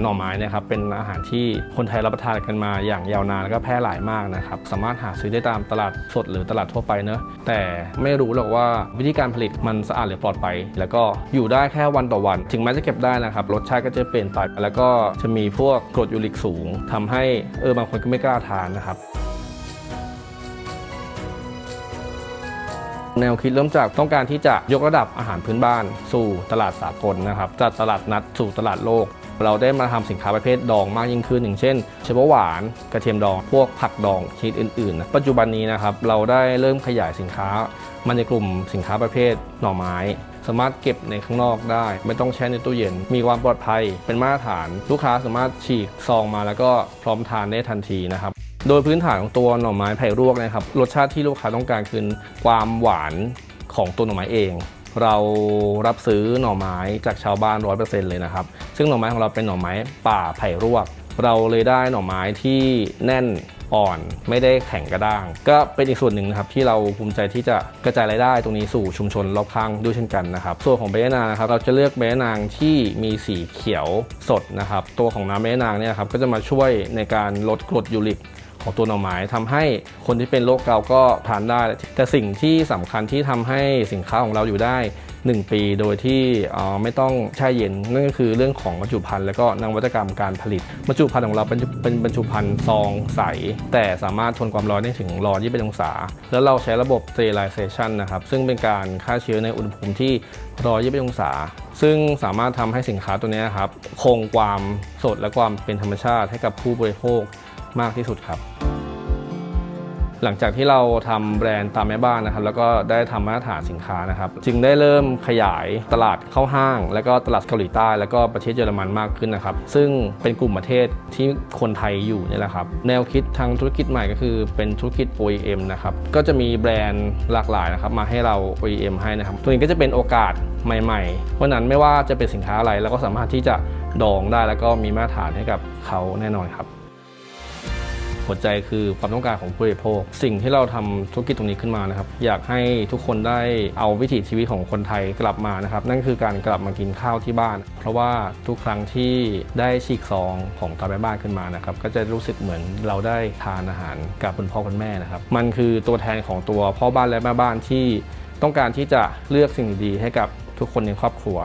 หน่อไม้เนะครับเป็นอาหารที่คนไทยรับประทานกันมาอย่างยาวนานแล้วก็แพร่หลายมากนะครับสามารถหาซื้อได้ตามตลาดสดหรือตลาดทั่วไปเนอะแต่ไม่รู้หรอกว่าวิธีการผลิตมันสะอาดหรือปลอดภัยแล้วก็อยู่ได้แค่วันต่อวัน ถึงแม้จะเก็บได้นะครับรสชาติก็จะเปลี่ยนไปแล้วก็จะมีพวกกรดยูริกสูงทำให้เออบางคนก็ไม่กล้าทานนะครับแนวคิดเริ่มจากต้องการที่จะยกระดับอาหารพื้นบ้าน สู่ตลาดสากลนะครับจากตลาดนัดสู่ตลาดโลก เราได้มาทำสินค้าประเภทดองมากยิ่งขึ้นอย่างเช่นเชฟหวานกระเทียมดองพวกผักดองชนิดอื่นๆนะปัจจุบันนี้นะครับเราได้เริ่มขยายสินค้ามาในกลุ่มสินค้าประเภทหน่อไม้ สามารถเก็บในข้างนอกได้ ไม่ต้องแช่ในตู้เย็น มีความปลอดภัยเป็นมาตรฐาน ลูกค้าสามารถฉีกซองมาแล้วก็พร้อมทานได้ทันทีนะครับโดยพื้นฐานของตัวหน่อไม้ไผ่รวกนะครับรสชาติที่ลูกค้าต้องการคือความหวานของตัวหน่อไม้เอง เรารับซื้อหน่อไม้จากชาวบ้าน 100%เลยนะครับ ซึ่งหน่อไม้ของเราเป็นหน่อไม้ป่าไผ่รวก เราเลยได้หน่อไม้ที่แน่นอ่อนไม่ได้แข็งกระด้าง ก็เป็นอีกส่วนหนึ่งนะครับที่เราภูมิใจที่จะกระจายรายได้ตรงนี้สู่ชุมชนรอบข้างด้วยเช่นกันนะครับ ส่วนของเบยนางนะครับเราจะเลือกเบยนางที่มีสีเขียวสดนะครับ ตัวของน้ำเบยนางเนี่ยครับก็จะมาช่วยในการลดกรดยูริก ของตัวหน่อไม้ทำให้คนที่เป็นโรคเกาก็ทานได้ แต่สิ่งที่สำคัญที่ทำให้สินค้าของเราอยู่ได้ 1 ปีโดยที่ไม่ต้องแช่เย็นนั่นก็คือเรื่องของบรรจุภัณฑ์และก็นวัตกรรมการผลิตบรรจุภัณฑ์ของเราเป็นบรรจุภัณฑ์ซองใส แต่สามารถทนความร้อนได้ถึงร้อน21องศา แล้วเราใช้ระบบ sterilization นะครับซึ่งเป็นการฆ่าเชื้อในอุณหภูมิที่ร้อย21องศา ซึ่งสามารถทำให้สินค้าตัวนี้ครับคงความสดและความเป็นธรรมชาติให้กับผู้บริโภค มากที่สุดครับ หลังจากที่เราทำแบรนด์ตามแม่บ้านนะครับ แล้วก็ได้ทำมาตรฐานสินค้านะครับ จึงได้เริ่มขยายตลาดเข้าห้าง แล้วก็ตลาดเกาหลีใต้ แล้วก็ประเทศเยอรมันมากขึ้นนะครับ ซึ่งเป็นกลุ่มประเทศที่คนไทยอยู่นี่แหละครับ แนวคิดทางธุรกิจใหม่ก็คือเป็นธุรกิจ OEM นะครับ ก็จะมีแบรนด์หลากหลายนะครับมาให้เรา OEM ให้นะครับ ตัวนี้ก็จะเป็นโอกาสใหม่ๆ เพราะนั้นไม่ว่าจะเป็นสินค้าอะไรเราก็สามารถที่จะดองได้แล้วก็มีมาตรฐานให้กับเขาแน่นอนครับ หัวใจคือความต้องการของผู้บริโภค สิ่งที่เราทำธุรกิจตรงนี้ขึ้นมานะครับอยากให้ทุกคนได้เอาวิถีชีวิตของคนไทยกลับมานะครับนั่นคือการกลับมากินข้าวที่บ้าน เพราะว่าทุกครั้งที่ได้ฉีกซองของตาแม่บ้านขึ้นมานะครับก็จะรู้สึกเหมือนเราได้ทานอาหารกับคุณพ่อคุณแม่นะครับมันคือตัวแทนของตัวพ่อบ้านและแม่บ้านที่ต้องการที่จะเลือกสิ่งดีๆให้กับทุกคนในครอบครัว